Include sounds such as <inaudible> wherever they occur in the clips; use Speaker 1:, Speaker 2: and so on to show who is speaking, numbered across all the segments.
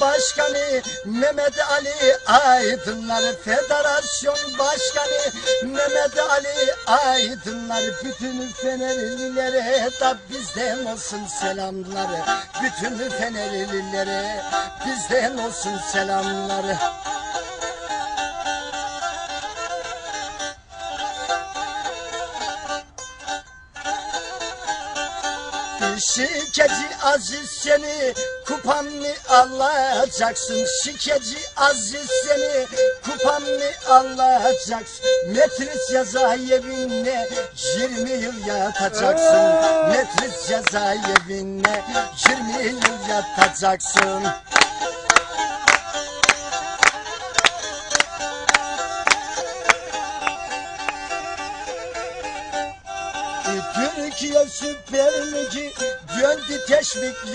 Speaker 1: Başkanı Mehmet Ali Aydınlar. Federasyon Başkanı Mehmet Ali Aydınlar. Bütün Fenerlilere da bizden olsun selamlar. Bütün Fenerlilere bizden olsun selamlar Şikeci aziz seni kupanlı alacaksın. Şikeci aziz seni kupanlı alacaksın. Metris cezaevinde 20 yıl yatacaksın. Metris cezaevinde 20 yıl yatacaksın Türkiye Süper Ligi döndü teşvik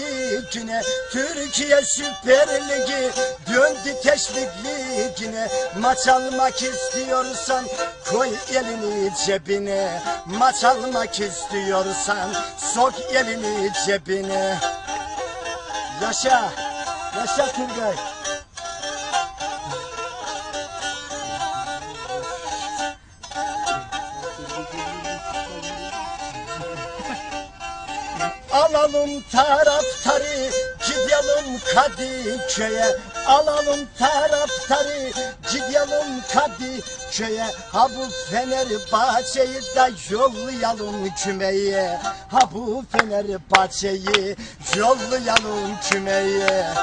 Speaker 1: Türkiye Süper Ligi döndü teşvik Maç almak istiyorsan koy elini cebine. Maç almak istiyorsan sok elini cebine. Yaşa, yaşa Turgay <laughs> Alalım taraftarı gidelim Kadıköy'e. Alalım taraftarı gidelim Kadıköy'e. Ha bu Fenerbahçe'yi de yollayalım kümeye. Ha bu Fenerbahçe'yi yollayalım kümeye